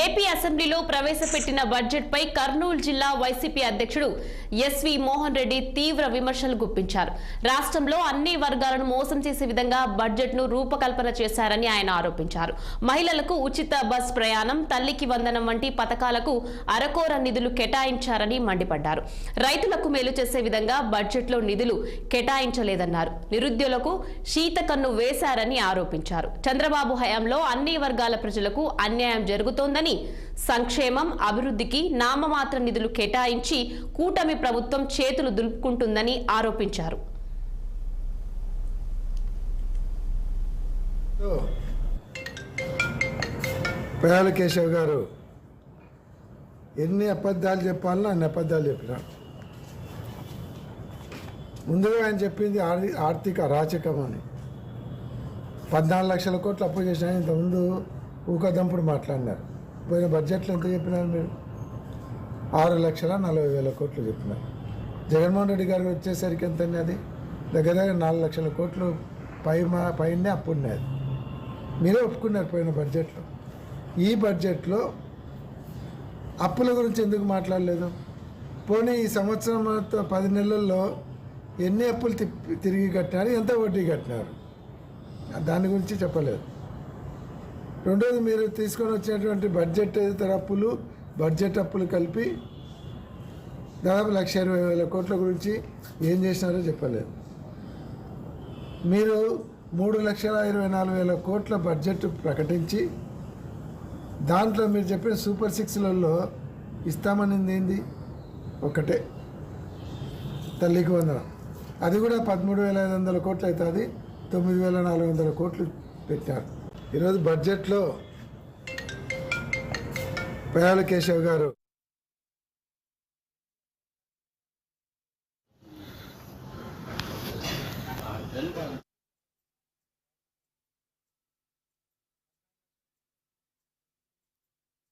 AP అసెంబ్లీలో ప్రవేశపెట్టిన budget పై కర్నూలు జిల్లా వైసీపీ అధ్యక్షుడు ఎస్వి మోహన్ రెడ్డి తీవ్ర విమర్శలు గుప్పించారు. రాష్ట్రంలో అన్ని వర్గాలను మోసం చేసే విధంగా బడ్జెట్ను రూపకల్పన చేశారని ఆయన ఆరోపించారు. మహిళలకు ఉచిత బస్ ప్రయాణం తల్లికి వందనం వంటి పథకాలకు అరకోర నిధులు కేటాయించారని మండిపడ్డారు. రైతులకు మేలు చేసే విధంగా బడ్జెట్లో నిధులు కేటాయించలేదన్నారు. నిరుద్యోగులకు శీతకన్ను వేశారని ఆరోపించారు. చంద్రబాబు హయాంలో అన్ని వర్గాల ప్రజలకు అన్యాయం జరుగుతోందని సంక్షేమం అభివృద్ధికి నామమాత్ర నిధులు కేటాయించి కూటమి ప్రభుత్వం చేతులు దులుపుకుంటుందని ఆరోపించారు. పేయాల కేశవ్ గారు ఎన్ని అబద్ధాలు చెప్పాలో అన్ని అబద్ధాలు చెప్పినారు ముందుగా ఆయన చెప్పింది ఆర్థిక అరాచకం అని. పద్నాలుగు లక్షల కోట్లు అప్పు చేసిన ఇంతకుముందు ఊకదంపుడు మాట్లాడినారు. పోయిన బడ్జెట్లో ఎంత చెప్పినారు మీరు? ఆరు లక్షల నలభై వేల కోట్లు చెప్పినారు. జగన్మోహన్ రెడ్డి గారు వచ్చేసరికి ఎంత అది? దగ్గర దగ్గర నాలుగు లక్షల కోట్లు పై మా పైనే అప్పు ఉన్నది మీరే ఒప్పుకున్నారు పోయిన బడ్జెట్లో. ఈ బడ్జెట్లో అప్పుల గురించి ఎందుకు మాట్లాడలేదు? పోనీ ఈ సంవత్సరం పది నెలల్లో ఎన్ని అప్పులు తిప్పి తిరిగి కట్టినారు? ఎంత వడ్డీ కట్టినారు? దాని గురించి చెప్పలేదు. రెండోది మీరు తీసుకొని వచ్చినటువంటి బడ్జెట్ ఇతర అప్పులు బడ్జెట్ అప్పులు కలిపి దాదాపు లక్ష ఇరవై వేల కోట్ల గురించి ఏం చేసినారో చెప్పలేదు. మీరు మూడు లక్షల ఇరవై నాలుగు వేల కోట్ల బడ్జెట్ ప్రకటించి దాంట్లో మీరు చెప్పిన సూపర్ సిక్స్లలో ఇస్తామనింది ఏంది? ఒకటే. తల్లికి వందనం. అది కూడా పదమూడు వేల ఐదు వందల కోట్లు అవుతుంది తొమ్మిది వేల నాలుగు వందల కోట్లు పెట్టారు. ఈరోజు బడ్జెట్లో పేయాల కేశవ్ గారు.